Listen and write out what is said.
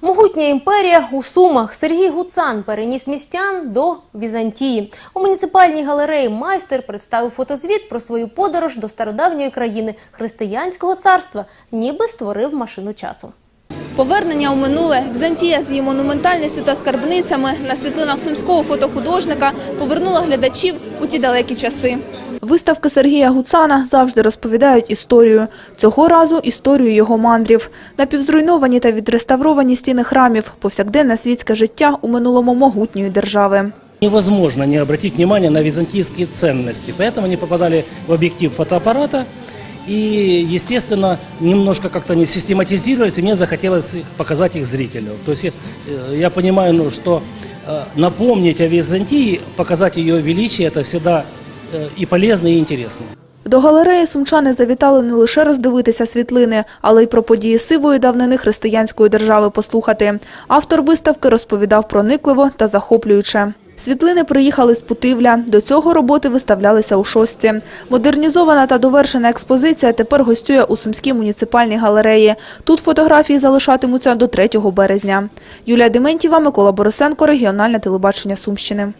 Могутня імперія у Сумах Сергій Гуцан переніс містян до Візантії. У муніципальній галереї майстер представив фотозвіт про свою подорож до стародавньої країни християнського царства, ніби створив машину часу. Повернення у минуле Візантія з її монументальністю та скарбницями на світлинах сумського фотохудожника повернула глядачів у ті далекі часи. Виставки Сергія Гуцана завжди розповідають історію. Цього разу історію його мандрів. Напівзруйновані та відреставровані стіни храмів, повсякденне світське життя у минулому могутньої держави. Невозможно не обратить внимание на византийские ценности. Поэтому они попадали в объектив фотоаппарата. И, естественно, немножко как-то они систематизировались, и мне захотелось их- показать их зрителю. То есть э, я понимаю, ну, что э, напомнить о Византии, показать ее величие, это всегда э, и полезно, и. До галереї сумчани завітали не лише роздивитися світлини, але й про події сивої давнини християнської держави послухати. Автор виставки розповідав проникливо та захоплююче. Світлини приїхали з Путивля. До цього роботи виставлялися у шостці. Модернізована та довершена експозиція тепер гостює у Сумській муніципальній галереї. Тут фотографії залишатимуться до 3 березня. Юлія Дементєва, Микола Борисенко, регіональне телебачення Сумщини.